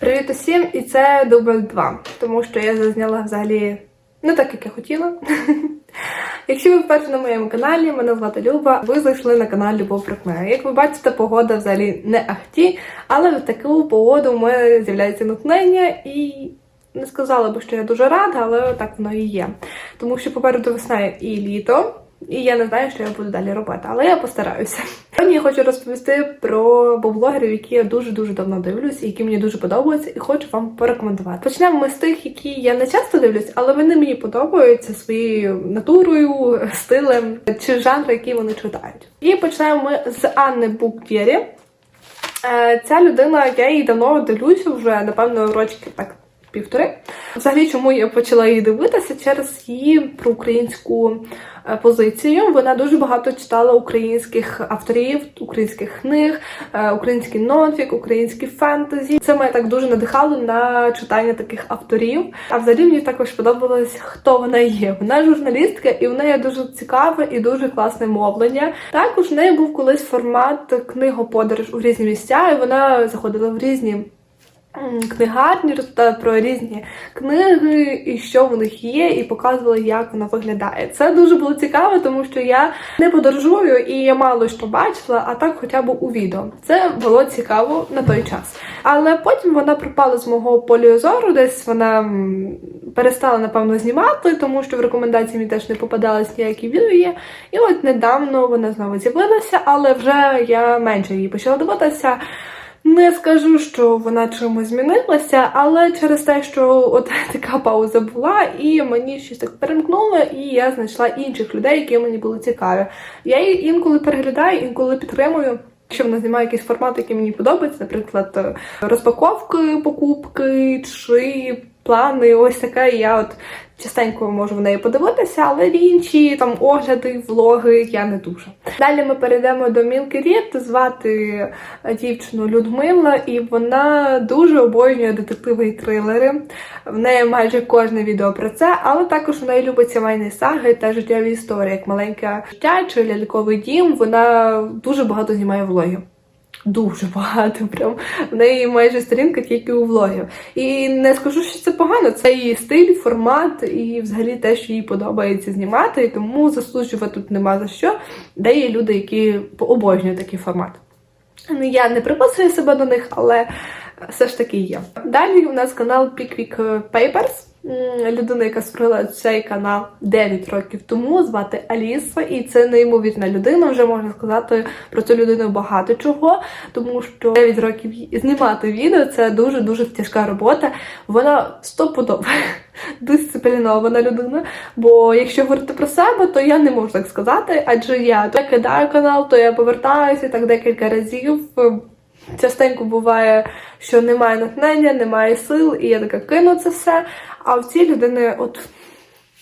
Привіт усім! І це дубль 2, тому що я зазняла взагалі не так, як я хотіла. Якщо ви вперше на моєму каналі, мене звати Люба, ви зайшли на канал Любов книги. Як ви бачите, погода взагалі не ахті, але в таку погоду у мене з'являється натхнення і. Не сказала би, що я дуже рада, але так воно і є. Тому що попереду весна і літо, і я не знаю, що я буду далі робити, але я постараюся. Сьогодні я хочу розповісти про блогерів, які я дуже-дуже давно дивлюся, які мені дуже подобаються, і хочу вам порекомендувати. Почнемо ми з тих, які я не часто дивлюсь, але вони мені подобаються своєю натурою, стилем чи жанром, який вони читають. І почнемо ми з Анни Букдєрі. Е, Ця людина, я її давно дивлюся вже, напевно, рочки так півтори. Взагалі, чому я почала її дивитися через її проукраїнську е, позицію. Вона дуже багато читала українських авторів, українських книг, е, український нонфік, українські фентезі. Це мене так дуже надихало на читання таких авторів. А взагалі мені також подобалось, хто вона є. Вона журналістка, і в неї дуже цікаве і дуже класне мовлення. Також в неї був колись формат книгоподорож у різні місця, і вона заходила в різні. Книгарні розповідала про різні книги і що в них є, і показувала, як вона виглядає. Це дуже було цікаво, тому що я не подорожую і я мало що бачила, а так хоча б у відео. Це було цікаво на той час. Але потім вона пропала з мого полю зору, десь вона перестала, напевно, знімати, тому що в рекомендації мені теж не попадались ніякі відео є. І от недавно вона знову з'явилася, але вже я менше її почала дивитися. Не скажу, що вона чимось змінилася, але через те, що от така пауза була, і мені щось так перемкнуло, і я знайшла інших людей, які мені були цікаві. Я її інколи переглядаю, інколи підтримую. Якщо вона знімає якийсь формат, який мені подобається, наприклад, розпаковки, покупки чи плани, ось таке. І я от частенько можу в неї подивитися, але інші там огляди, влоги я не дуже. Далі ми перейдемо до Мілки Рід, звати дівчину Людмила, і вона дуже обожнює детективи і трилери. В неї майже кожне відео про це, але також в неї любить сімейні саги та життєві історії, як маленьке життя чи ляльковий дім. Вона дуже багато знімає влогів. Дуже багато, прям в неї майже сторінка тільки у влогів. І не скажу, що це погано. Це її стиль, формат і взагалі те, що їй подобається знімати, і тому заслужувати тут нема за що. Де є люди, які обожнюють такий формат. Ну, Я не приписую себе до них, але все ж таки є. Далі у нас канал Pickwick Papers. Людина, яка створила цей канал 9 років тому, звати Аліса, і це неймовірна людина. Вже можна сказати про цю людину багато чого, тому що 9 років знімати відео це дуже дуже тяжка робота. Вона стопудово дисциплінована людина. Бо якщо говорити про себе, то я не можу так сказати, адже я то я кидаю канал, то я повертаюся так декілька разів. Частенько буває, що немає натхнення, немає сил, і я така кину це все. А в цій людини, от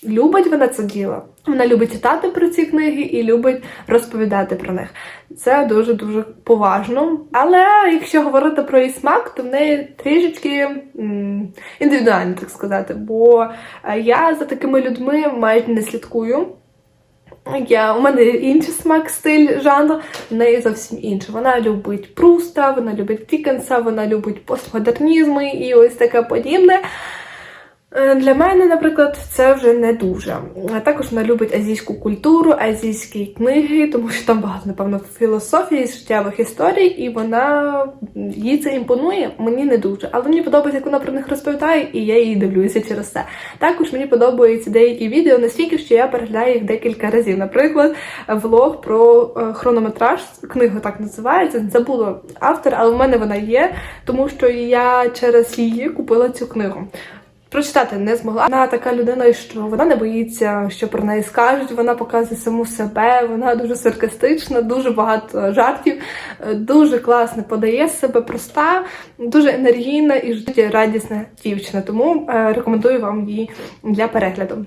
любить вона це діло. Вона любить читати про ці книги і любить розповідати про них. Це дуже дуже поважно. Але якщо говорити про її смак, то в неї трішечки індивідуально, так сказати. Бо е, я за такими людьми майже не слідкую. Я, у мене інший смак, стиль, жанр, в неї зовсім інший. Вона любить Пруста, вона любить Дікенса, вона любить постмодернізми і ось таке подібне. Е, Для мене, наприклад, це вже не дуже. Також вона любить азійську культуру, азійські книги, тому що там багато, напевно, філософії, життєвих історій, і вона їй це імпонує, мені не дуже. Але мені подобається, як вона про них розповідає, і я її дивлюся через це. Також мені подобаються деякі відео настільки, що я переглядаю їх декілька разів. Наприклад, влог про е, хронометраж, книга так називається. Забула автор, але в мене вона є, тому що я через її купила цю книгу. Прочитати не змогла. Вона така людина, що вона не боїться, що про неї скажуть. Вона показує саму себе. Вона дуже саркастична, дуже багато жартів, е, дуже класно подає себе, проста, дуже енергійна і життєрадісна дівчина. Тому е, рекомендую вам її для перегляду.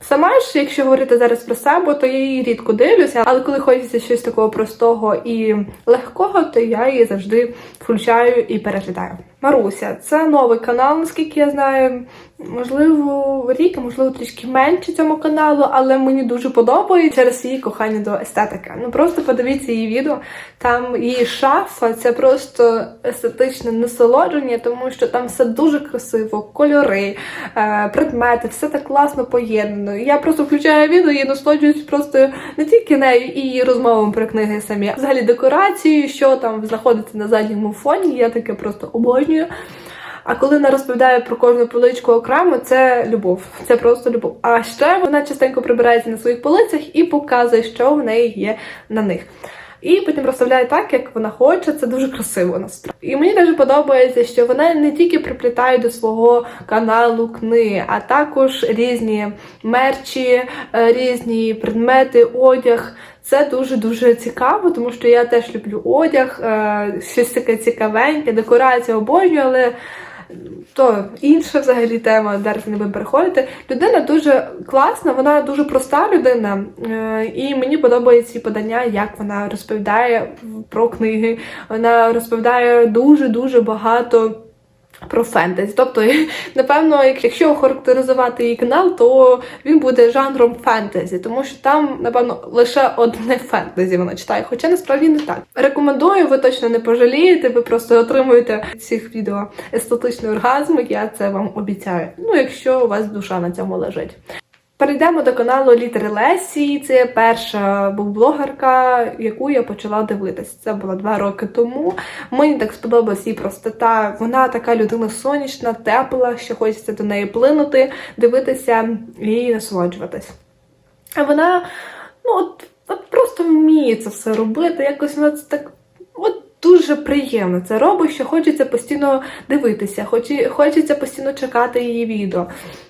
Сама ж, якщо говорити зараз про себе, то я її рідко дивлюся, але коли хочеться щось такого простого і легкого, то я її завжди включаю і переглядаю. Маруся. Це новий канал, наскільки я знаю. Можливо, рік, можливо, трішки менше цьому каналу, але мені дуже подобається через її кохання до естетики. Ну просто подивіться її відео. Там її шафа це просто естетичне насолодження, тому що там все дуже красиво, кольори, е, предмети, все так класно поєднано. Я просто включаю відео і насолоджуюсь просто не тільки нею і її розмовами про книги самі, взагалі декорацією, що там знаходиться на задньому фоні. Я таке просто обожнюю. А коли вона розповідає про кожну поличку окремо, це любов. Це просто любов. А ще вона частенько прибирається на своїх полицях і показує, що в неї є на них. І потім розставляє так, як вона хоче. Це дуже красиво насправді. І мені дуже подобається, що вона не тільки приплітає до свого каналу книги, а також різні мерчі, е, різні предмети, одяг. Це дуже дуже цікаво, тому що я теж люблю одяг, е, щось таке цікавеньке, декорація обожнюю, але то інша взагалі тема, зараз не будемо переходити. Людина дуже класна, вона дуже проста людина, е, і мені подобається її подання, як вона розповідає про книги. Вона розповідає дуже дуже багато. Про фентезі. Тобто, напевно, якщо охарактеризувати її канал, то він буде жанром фентезі, тому що там, напевно, лише одне фентезі вона читає, хоча насправді не так. Рекомендую, ви точно не пожалієте, ви просто отримуєте в цих відео естетичний оргазм, я це вам обіцяю. Ну, якщо у вас душа на цьому лежить. Перейдемо до каналу Літери Лесі. Це перша блогерка, яку я почала дивитися. Це було два роки тому. Мені так сподобалась її простота. Вона така людина сонячна, тепла, що хочеться до неї плинути, дивитися і насолоджуватись. А вона, ну от, от просто вміє це все робити. Якось вона це так. Дуже приємно це робить, що хочеться постійно дивитися, хоч- хочеться постійно чекати її відео,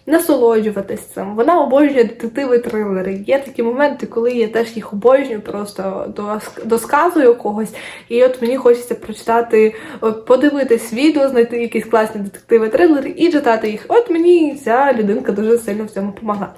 насолоджуватись цим. Вона обожнює детективи трилери. Є такі моменти, коли я теж їх обожнюю, просто дос- досказую когось. І от мені хочеться прочитати, подивитись відео, знайти якісь класні детективи трилери і читати їх. От мені ця людинка дуже сильно в цьому допомагає.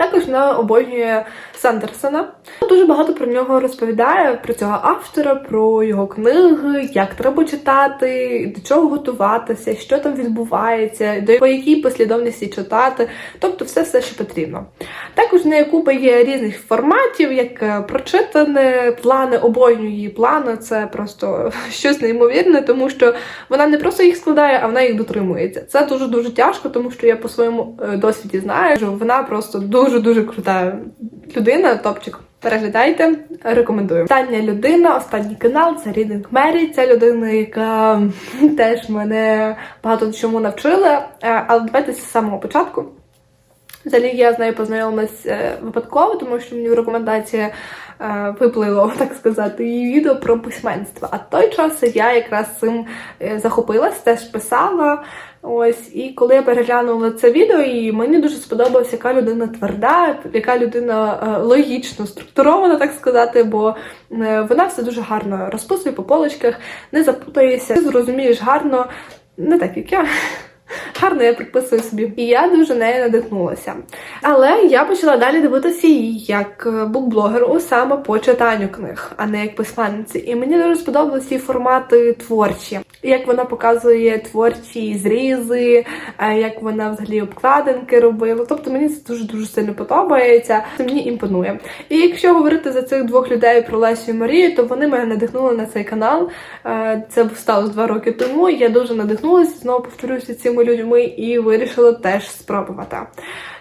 Також вона обожнює Сандерсона. Дуже багато про нього розповідає, про цього автора, про його книги, як треба читати, до чого готуватися, що там відбувається, до якій послідовності читати, тобто все, все, що потрібно. Також на Якуба є різних форматів, як е, прочитане, плани, обожнюю її плани. Це просто щось неймовірне, тому що вона не просто їх складає, а вона їх дотримується. Це дуже дуже тяжко, тому що я по своєму е, досвіді знаю, що вона просто дуже дуже крута людина, топчик. Переглядайте, рекомендую. Остання людина, останній канал це Reading Mary. Це людина, яка теж мене багато чому навчила. Е, Але давайте з самого початку. Взагалі я з нею познайомилась е, випадково, тому що мені в рекомендації е, виплило, так сказати, її відео про письменство. А в той час я якраз цим захопилась, теж писала. Ось, і коли я переглянула це відео, і мені дуже сподобалася, яка людина тверда, яка людина е, логічно структурована, так сказати, бо е, вона все дуже гарно розписує по полочках, не запутаєшся, зрозумієш гарно, не так як я. Гарно я підписую собі. І я дуже нею надихнулася. Але я почала далі дивитися її як е, букблогеру саме по читанню книг, а не як письменниці. І мені дуже сподобалися ці формати творчі, як вона показує творчі зрізи, е, як вона взагалі обкладинки робила. Тобто мені це дуже дуже сильно подобається. Це мені імпонує. І якщо говорити за цих двох людей про Лесю і Марію, то вони мене надихнули на цей канал. Е, Це сталося два роки тому. Я дуже надихнулася, знову повторюся цими людьми і вирішила теж спробувати.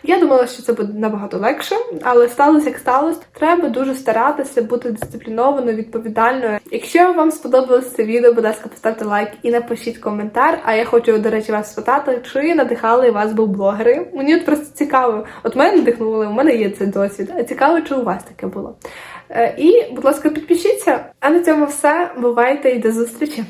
Я думала, що це буде набагато легше, але сталося як сталося. Треба дуже старатися бути дисциплінованою, відповідальною. Якщо вам сподобалось це відео, будь ласка, поставте лайк і напишіть коментар. А я хочу, до речі, вас спитати, чи надихали вас був блогери. Мені от просто цікаво. От мене надихнули, у мене є цей досвід. А цікаво, чи у вас таке було. Е, І, будь ласка, підпишіться. А на цьому все. Бувайте і до зустрічі!